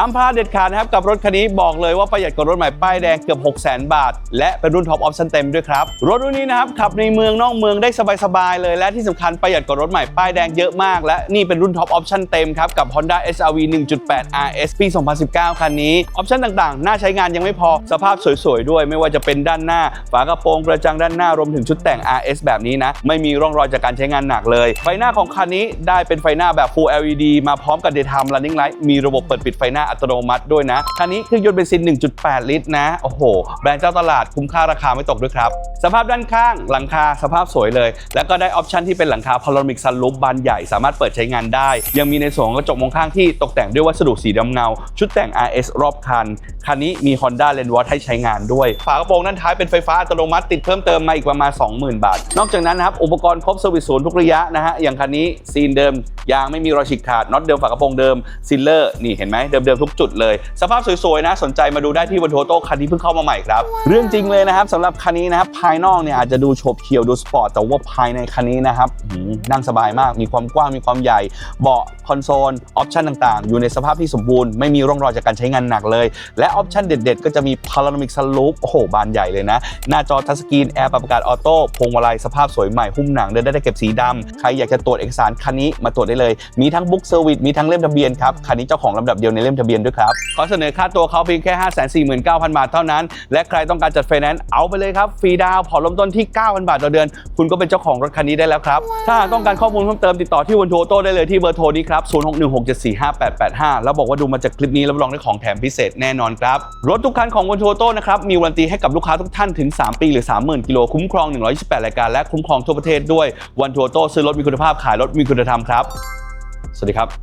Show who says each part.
Speaker 1: ห้ามพลาดเด็ดขาดนะครับกับรถคันนี้บอกเลยว่าประหยัดกว่ารถใหม่ป้ายแดงเกือบ6 0 0 0 0 0 บาท และเป็นรุ่นท็อปออปชั่นเต็มด้วยครับ รถรุ่นนี้นะครับขับในเมืองนอกเมืองได้สบายๆเลย และที่สำคัญประหยัดกว่ารถใหม่ป้ายแดงเยอะมาก และนี่เป็นรุ่นท็อปออปชั่นเต็มครับกับ Honda SRV 1.8 RS ปี 2019 คันนี้ออปชั่นต่างๆ น่าใช้งานยังไม่พอสภาพสวยๆด้วย ไม่ว่าจะเป็นด้านหน้า ฝากระโปรงกระจังด้านหน้ารวมถึงชุดแต่ง RS แบบนี้นะไม่มีร่องรอยจากการใช้งานหนักเลย ไฟหน้าของคันนี้ได้เป็นไฟหน้าแบบ Full LED มาพร้อมกับ Daytime Running Light มีระบบเปิดปิดไฟหน้าอัตโนมัติด้วยนะคันนี้เครื่องยนต์เบนซิน 1.8 ลิตรนะ โอ้โห แบรนด์เจ้าตลาดคุ้มค่าราคาไม่ตกด้วยครับ สภาพด้านข้างหลังคาสภาพสวยเลย แล้วก็ได้ออปชันที่เป็นหลังคาพาโ o มิกซันลูปบานใหญ่สามารถเปิดใช้งานได้ ยังมีในส่วนกระจกมองข้างที่ตกแต่งด้วยวัสดุสีดำเงา ชุดแต่ง RS รอบคัน คันนี้มี Honda l e n w a t ให้ใช้งานด้วย ฝากระโปรงด้านท้ายเป็นไฟฟ้าอัตโนมัติติดเพิ่มเติมมาอีกประมาณ 20,000 บาท นอกจากนั้นนะครับอุปกรณ์ครบเซอร์วิสศูนย์ทุกระยะนะฮะอย่างคันนี้ซีนเดิมยางไม่มีรอยฉีกขาดน็อตเดิมฝากระโปรงเดิมซิลเลอร์นี่เห็นไหมเดิมๆทุกจุดเลย สภาพสวยๆนะสนใจมาดูได้ที่วันโทโต้คันที่เพิ่งเข้ามาใหม่ครับ เรื่องจริงเลยนะครับสำหรับคันนี้นะครับภายนอกเนี่ยอาจจะดูโฉบเฉี่ยวดูสปอร์ตแต่ว่าภายในคันนี้นะครับนั่งสบายมากมีความกว้างมีความใหญ่ เบาะคอนโซลออปชันต่างๆ อยู่ในสภาพที่สมบูรณ์ไม่มีร่องรอยจากการใช้งานหนักเลย และออปชันเด็ด ๆ ก็จะมีพาราโนมิกสลูปโอ้โหบานใหญ่เลยนะ หน้าจอทัชสกรีนแอร์ปรับอากาศออโต้พวงมาลัยสภาพสวยใหม่หุ้มหนังเดินได้เก็บสีดำใครอยากจะตรวจเอกสารคันนี้มาตรวจได้เลย มีทั้งบุ๊กเซอร์วิสมีทั้งเล่มทะเบียนครับคันนี้เจ้าของลำดับเดียวในเล่มทะเบียนด้วยครับ ขอเสนอค่าตัวเขาเพียงแค่ 549,000 บาทเท่านั้น และใครต้องการจัดไฟแนนซ์เอาไปเลยครับฟรีดาวน์ผ่อนเริ่มต้นที่ 9,000 บาทต่อเดือน คุณก็เป็นเจ้าของรถคันนี้ได้แล้วครับ ถ้าหากต้องการข้อมูลเพิ่มเติมติดต่อที่วันโทโต้ได้เลยที่เบอร์โทรนี้ครับ 0616745885 แล้วบอกว่าดูมาจากคลิปนี้รับรองได้ของแถมพิเศษแน่นอนครับ รถทุกคันของวันโทโต้นะครับมีวารันตีให้กับลูกค้าทุกท่านถึง 3 ปีหรือ 30,000กิโลคุ้มครอง 128 รายการและคุ้มครองทั่วประเทศด้วยวันโทโต้ซื้อรถมีคุณภาพขายรถมีคุณธรรมครับ สวัสดีครับ